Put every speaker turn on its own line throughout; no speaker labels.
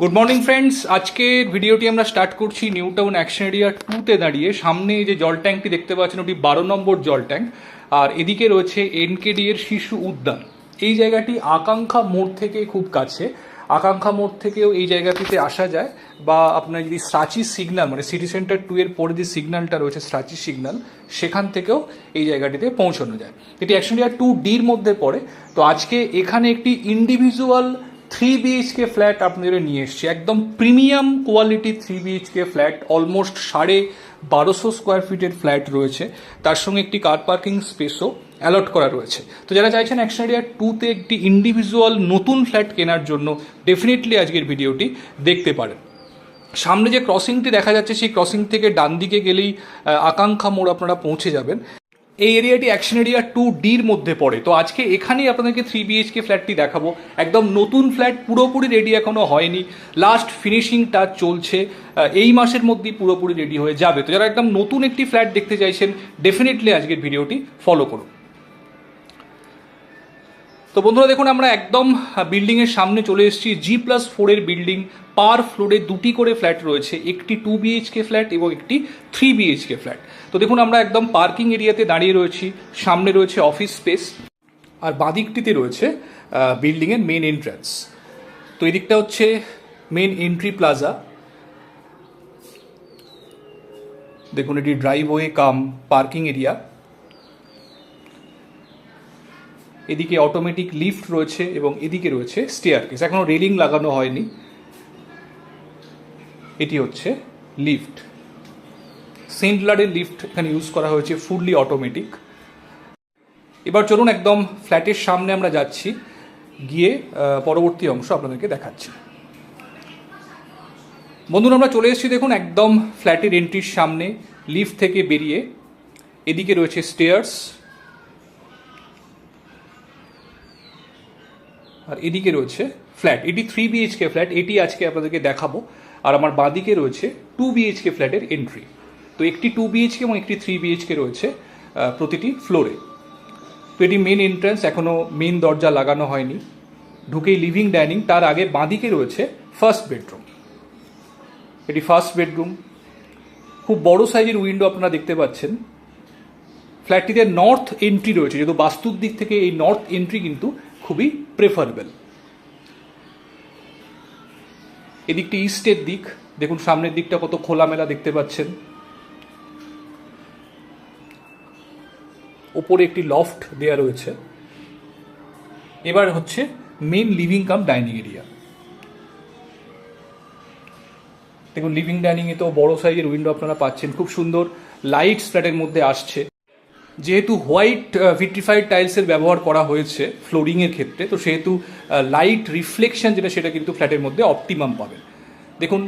Good morning friends আজকের ভিডিওটি আমরা স্টার্ট করছি নিউ টাউন অ্যাকশন এরিয়া টুতে দাঁড়িয়ে। সামনে যে জল ট্যাঙ্কটি দেখতে পাচ্ছেন, ওটি বারো নম্বর জল ট্যাঙ্ক আর এদিকে রয়েছে এনকেডি এর শিশু উদ্যান। এই জায়গাটি আকাঙ্ক্ষা মোড় থেকে খুব কাছে। আকাঙ্ক্ষা মোড় থেকেও এই জায়গাটিতে আসা যায়। বা আপনার যদি স্ট্রাচি সিগন্যাল মানে সিটি সেন্টার টু এর পরে যে সিগন্যালটা রয়েছে স্ট্রাচি সিগন্যাল সেখান থেকেও এই জায়গাটিতে পৌঁছানো যায়। এটি অ্যাকশন এরিয়া টু ডির মধ্যে পড়ে। তো আজকে এখানে একটি ইন্ডিভিজুয়াল থ্রি বিএইচকে ফ্ল্যাট আপনাদের নিয়ে এসছি। একদম premium quality three BHK flat almost সাড়ে বারোশো স্কোয়ার ফিটের ফ্ল্যাট রয়েছে। তার সঙ্গে একটি কার পার্কিং স্পেসও অ্যালট করা রয়েছে। তো যারা চাইছেন অ্যাকশন এরিয়া টুতে একটি ইন্ডিভিজুয়াল নতুন ফ্ল্যাট কেনার জন্য ডেফিনেটলি আজকের ভিডিওটি দেখতে পারেন। সামনে যে ক্রসিংটি দেখা যাচ্ছে, সেই ক্রসিং থেকে ডান দিকে গেলেই আকাঙ্ক্ষা মোড় আপনারা পৌঁছে যাবেন। এই এরিয়াটি অ্যাকশন এরিয়া টু ডির মধ্যে পড়ে। তো আজকে এখানেই আপনাদেরকে থ্রি বিএইচকে ফ্ল্যাটটি দেখাবো। একদম নতুন ফ্ল্যাট পুরোপুরি রেডি এখনও হয়নি। লাস্ট ফিনিশিং টাচ চলছে এই মাসের মধ্যেই পুরোপুরি রেডি হয়ে যাবে। তো যারা একদম নতুন একটি ফ্ল্যাট দেখতে চাইছেন ডেফিনেটলি আজকের ভিডিওটি ফলো করুন। তো বন্ধুরা দেখুন, আমরা একদম বিল্ডিং এর সামনে চলে এসেছি। জি প্লাস ফোরের বিল্ডিং পার ফ্লোরে দুটি করে ফ্ল্যাট রয়েছে। একটি টু বিএইচকে ফ্ল্যাট এবং একটি থ্রি বিএইচকে ফ্ল্যাট তো দেখুন, আমরা একদম পার্কিং এরিয়াতে দাঁড়িয়ে রয়েছি। সামনে রয়েছে অফিস স্পেস আর বাঁদিকটিতে রয়েছে বিল্ডিংয়ের মেন এন্ট্রান্স তো এদিকটা হচ্ছে মেন এন্ট্রি প্লাজা দেখুন, এটি ড্রাইভওয়ে কাম পার্কিং এরিয়া এদিকে অটোমেটিক লিফট রয়েছে এবং এদিকে রয়েছে স্টেয়ার কেস এখনও রেলিং লাগানো হয়নি। এটি হচ্ছে লিফট সেন্টলারের লিফট এখানে ইউজ করা হয়েছে ফুললি অটোমেটিক এবার চলুন একদম ফ্ল্যাটের সামনে আমরা যাচ্ছি। গিয়ে পরবর্তী অংশ আপনাদেরকে দেখাচ্ছি। বন্ধুরা, আমরা চলে এসেছি দেখুন একদম ফ্ল্যাটের এন্ট্রির সামনে লিফট থেকে বেরিয়ে। এদিকে রয়েছে স্টেয়ার্স আর এদিকে রয়েছে ফ্ল্যাট এটি থ্রি বিএইচকে ফ্ল্যাট এটি আজকে আপনাদেরকে দেখাবো। আর আমার বাঁদিকে রয়েছে টু বিএইচকে ফ্ল্যাটের এন্ট্রি তো একটি টু বিএইচকে এবং একটি থ্রি বিএইচকে রয়েছে প্রতিটি ফ্লোরে তো এটি মেন এন্ট্রান্স এখনও মেন দরজা লাগানো হয়নি। ঢুকেই লিভিং ডাইনিং তার আগে বাঁদিকে রয়েছে ফার্স্ট বেডরুম এটি ফার্স্ট বেডরুম খুব বড় সাইজের উইন্ডো আপনারা দেখতে পাচ্ছেন। ফ্ল্যাটটিতে নর্থ এন্ট্রি রয়েছে, যেহেতু বাস্তুর দিক থেকে এই নর্থ এন্ট্রি কিন্তু খুবই প্রেফারেবল এদিকটি ইস্টের দিক। দেখুন, সামনের দিকটা কত খোলামেলা দেখতে পাচ্ছেন। ওপরে একটি লফট দেয়া রয়েছে। এবার হচ্ছে main living cum dining area দেখুন লিভিং ডাইনিং এ তো বড় সাইজের উইন্ডো আপনারা পাচ্ছেন। খুব সুন্দর লাইটস ফ্ল্যাটের মধ্যে আসছে। যেহেতু হোয়াইট ভিট্রিফাইড টাইলসের ব্যবহার করা হয়েছে ফ্লোরিংয়ের ক্ষেত্রে, তো সেহেতু লাইট রিফ্লেকশন যেটা, সেটা কিন্তু ফ্ল্যাটের মধ্যে অপটিমাম পাবেন। দেখুন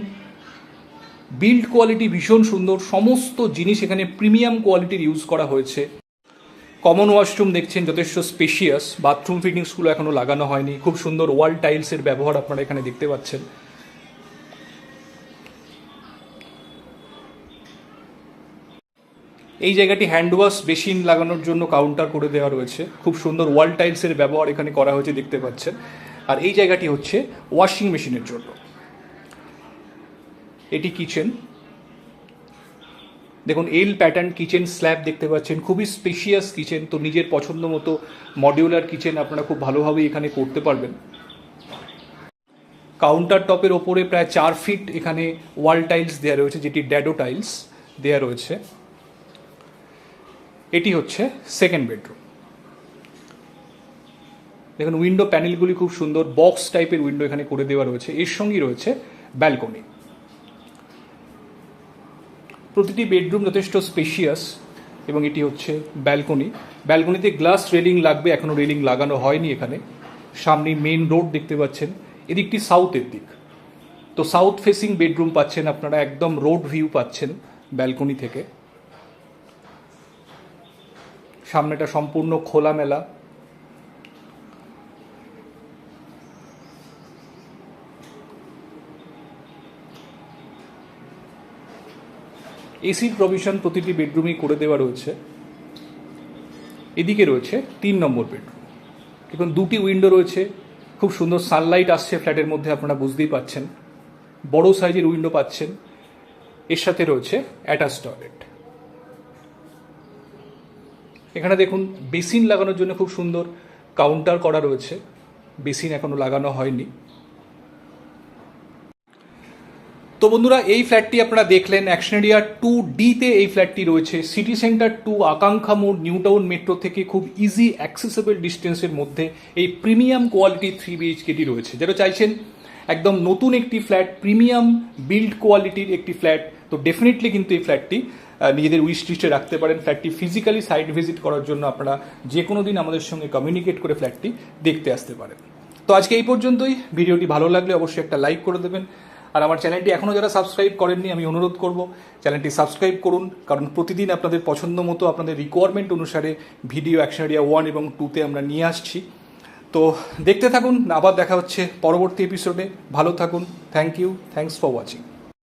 বিল্ড কোয়ালিটি ভীষণ সুন্দর, সমস্ত জিনিস এখানে প্রিমিয়াম কোয়ালিটির ইউজ করা হয়েছে। কমন ওয়াশরুম দেখছেন, যথেষ্ট স্পেশিয়াস বাথরুম ফিটিংসগুলো এখনও লাগানো হয়নি। খুব সুন্দর ওয়াল টাইলসের ব্যবহার আপনারা এখানে দেখতে পাচ্ছেন। এই জায়গাটি হ্যান্ড ওয়াশ বেসিন লাগানোর জন্য কাউন্টার করে দেওয়া রয়েছে। খুব সুন্দর ওয়াল টাইলসের ব্যবহার এখানে করা হয়েছে, দেখতে পাচ্ছেন। আর এই জায়গাটি হচ্ছে ওয়াশিং মেশিনের জন্য। এটি কিচেন দেখুন এল প্যাটার্ন কিচেন স্ল্যাব দেখতে পাচ্ছেন। খুবই স্পেশিয়াস কিচেন তো নিজের পছন্দ মতো মডিউলার কিচেন আপনারা খুব ভালোভাবে এখানে করতে পারবেন। কাউন্টার টপের ওপরে প্রায় চার ফিট এখানে ওয়াল টাইলস দেওয়া রয়েছে, যেটি ড্যাডো টাইলস দেওয়া রয়েছে। এটি হচ্ছে সেকেন্ড বেডরুম দেখুন উইন্ডো প্যানেলগুলি খুব সুন্দর বক্স টাইপের উইন্ডো এখানে করে দেওয়া রয়েছে। এর সঙ্গেই রয়েছে ব্যালকনি প্রতিটি বেডরুম যথেষ্ট স্পেশিয়াস এবং এটি হচ্ছে ব্যালকনি ব্যালকনিতে গ্লাস রেলিং লাগবে এখনও রেলিং লাগানো হয়নি এখানে। সামনে মেন রোড দেখতে পাচ্ছেন। এদিকটি সাউথের দিক। তো সাউথ ফেসিং বেডরুম পাচ্ছেন আপনারা, একদম রোড ভিউ পাচ্ছেন ব্যালকনি থেকে। সামনেটা সম্পূর্ণ খোলামেলা। এসির প্রভিশন প্রতিটি বেডরুমেই করে দেওয়া রয়েছে। এদিকে রয়েছে তিন নম্বর বেডরুম দেখুন, দুটি উইন্ডো রয়েছে। খুব সুন্দর সানলাইট আসছে ফ্ল্যাটের মধ্যে, আপনারা বুঝতেই পাচ্ছেন। বড় সাইজের উইন্ডো পাচ্ছেন। এর সাথে রয়েছে অ্যাটাচ টয়লেট এখানে দেখুন, বেসিন লাগানোর জন্য খুব সুন্দর কাউন্টার করা রয়েছে। বেসিন এখনও লাগানো হয়নি। তো বন্ধুরা, এই ফ্ল্যাটটি আপনারা দেখলেন অ্যাকশন এরিয়া টু ডিতে এই ফ্ল্যাটটি রয়েছে। সিটি সেন্টার টু আকাঙ্ক্ষা মোড় নিউ টাউন মেট্রো থেকে খুব ইজি অ্যাক্সেসেবল ডিস্টেন্সের মধ্যে এই প্রিমিয়াম কোয়ালিটি থ্রি বিএইচকেটি রয়েছে। যেটা চাইছেন একদম নতুন একটি ফ্ল্যাট প্রিমিয়াম বিল্ড কোয়ালিটির একটি ফ্ল্যাট তো ডেফিনেটলি কিন্তু এই ফ্ল্যাটটি নিজেদের উইশ লিস্টে রাখতে পারেন। ফ্ল্যাটটি ফিজিক্যালি সাইট ভিজিট করার জন্য আপনারা যে কোনো দিন আমাদের সঙ্গে কমিউনিকেট করে ফ্ল্যাটটি দেখতে আসতে পারেন। তো আজকে এই পর্যন্তই। ভিডিওটি ভালো লাগলে অবশ্যই একটা লাইক করে দেবেন। আর আমার চ্যানেলটি এখনও যারা সাবস্ক্রাইব করেননি, আমি অনুরোধ করব চ্যানেলটি সাবস্ক্রাইব করুন, কারণ প্রতিদিন আপনাদের পছন্দ মতো আপনাদের রিকোয়ারমেন্ট অনুসারে ভিডিও অ্যাকশন এরিয়া ওয়ান এবং টুতে আমরা নিয়ে আসছি। তো দেখতে থাকুন, আবার দেখা হচ্ছে পরবর্তী এপিসোডে ভালো থাকুন। Thank you thanks for watching